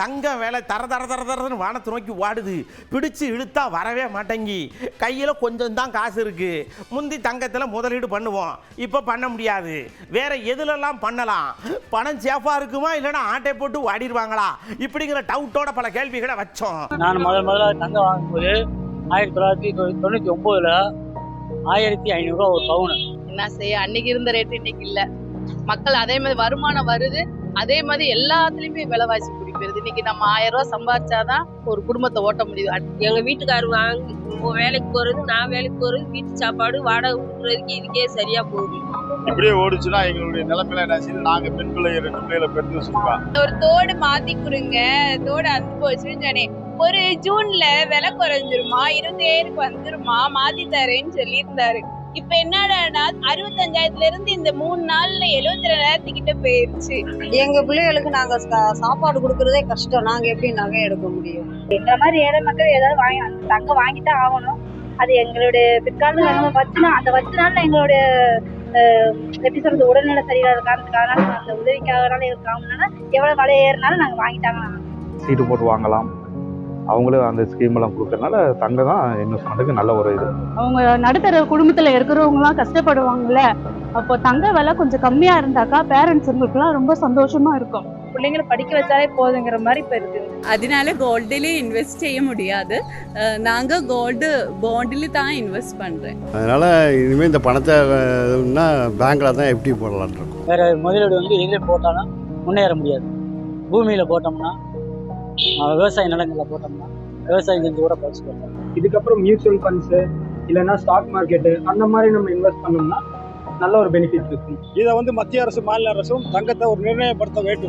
தங்கம் வேலை தர தர தர தரன்னு வானத்தை நோக்கி ஓடுது. பிடிச்சு இழுத்தா வரவே மாட்டேங்கி. கையில் கொஞ்சம் தான் காசு இருக்கு. முந்தி தங்கத்தில் முதலீடு பண்ணுவோம். இப்போ பண்ண முடியாது. வேற எதுலெல்லாம் பண்ணலாம்? பணம் சேஃபாக இருக்குமா? இல்லைன்னா ஆட்டை போட்டு ஓடிடுவாங்களா? இப்படிங்கிற டவுட்டோட பல கேள்விகளை வச்சோம். நான் முதல் முதல்ல தங்கம் வாங்கும்போது ஆயிரத்தி தொள்ளாயிரத்தி தொண்ணூற்றி ஒம்போதில் ஆயிரத்தி ஐநூறுரூவா ஒரு பவுனு. என்ன செய்ய? அன்னைக்கு இருந்த ரேட் இன்னைக்கு இல்ல. மக்கள் அதே மாதிரி வருமானம் வருது. அதே மாதிரி எல்லாத்துலயுமே விலைவாசி கூடி போயிருது இன்னைக்கு நம்ம ஆயிரம் ரூபாய் சம்பாரிச்சாதான் ஒரு குடும்பத்தை ஓட்ட முடியுது. எங்க வீட்டுக்காரர் வாங்கி வேலைக்கு போறது நான் வேலைக்கு போறது வீட்டு சாப்பாடு வாடகை கொடுக்குறதுக்கு இதுக்கே சரியா போகுது. இப்படியே ஓடிச்சுன்னா எங்களுடைய நிலைமையில என்ன செய்யுது? நாங்க பெண் பிள்ளைங்க ரெண்டு பிள்ளைகளை பெற்று வச்சிருக்கோம். ஒரு தோடு மாத்தி கொடுங்க. தோடு அந்து போச்சுன்னு ஒரு ஜூன்ல விலை குறைஞ்சிருமா? இருபத்தாயிரத்துக்கு வந்துருமா? மாத்தி தரேன்னு சொல்லியிருந்தாரு. இப்ப என்னடானா அறுபத்தஞ்சாயிரத்துல இருந்து இந்த மூணு நாள்ல எழுபத்தி ரெண்டாயிரத்துக்கிட்ட போயிருச்சு. எங்க பிள்ளைகளுக்கு நாங்க சா- சாப்பாடு கொடுக்கறதே கஷ்டம். நாங்க எப்படி நகை எடுக்க முடியும்? எங்களை மாதிரி ஏழை மக்கள் ஏதாவது வாங்கி அந்த தங்கம் வாங்கித்தான் ஆகணும். அது எங்களுடைய பிற்காலத்துல நம்ம வச்சுனா அந்த வச்ச நாள்ல எங்களுடைய எப்படி சொல்றது உடல்நிலை சரியில்லாத காரணத்துக்காக அந்த உதவிக்காகனால எங்களுக்கு ஆகணும்னா எவ்வளவு விலை ஏறினாலும் நாங்க வாங்கிட்டாங்க சீட்டு போட்டு வாங்கலாம். அவங்களும் அந்த ஸ்கீம் எல்லாம் கொடுக்கறதுனால தங்கம் தான் இன்வெஸ்ட்மெண்ட்டுக்கு நல்ல ஒரு இது. அவங்க நடுத்தர குடும்பத்துல இருக்கிறவங்கலாம் கஷ்டப்படுவாங்கல்ல. அப்போ தங்க விலை கொஞ்சம் கம்மியா இருந்தாக்கா பேரண்ட்ஸுங்களுக்குலாம் ரொம்ப சந்தோஷமா இருக்கும். பிள்ளைங்களை படிக்க வச்சாலே போதுங்கிற மாதிரி இப்ப இருக்கு. அதனால கோல்டில் இன்வெஸ்ட் செய்ய முடியாது. அஹ் நாங்க கோல்டு பாண்டில் தான் இன்வெஸ்ட் பண்றேன். அதனால இனிமே இந்த பணத்தை பேங்க்ல தான் எப்படி போடலான் இருக்கோம். வேற முதலீடு வந்து எதில் போட்டாலும் முன்னேற முடியாது. பூமியில் போட்டோம்னா விவசாய நிலங்களில் போட்டோம்னா விவசாயம் செஞ்சு கூட பறிச்சு போட்டோம் இதுக்கப்புறம் மியூச்சுவல் ஃபண்ட்ஸு இல்லைன்னா ஸ்டாக் மார்க்கெட்டு அந்த மாதிரி நம்ம இன்வெஸ்ட் பண்ணோம்னா நல்ல ஒரு பெனிஃபிட் இருக்கும். இதை வந்து மத்திய அரசு மாநில அரசும் தங்கத்தை ஒரு நிர்ணயப்படுத்த வேண்டும்.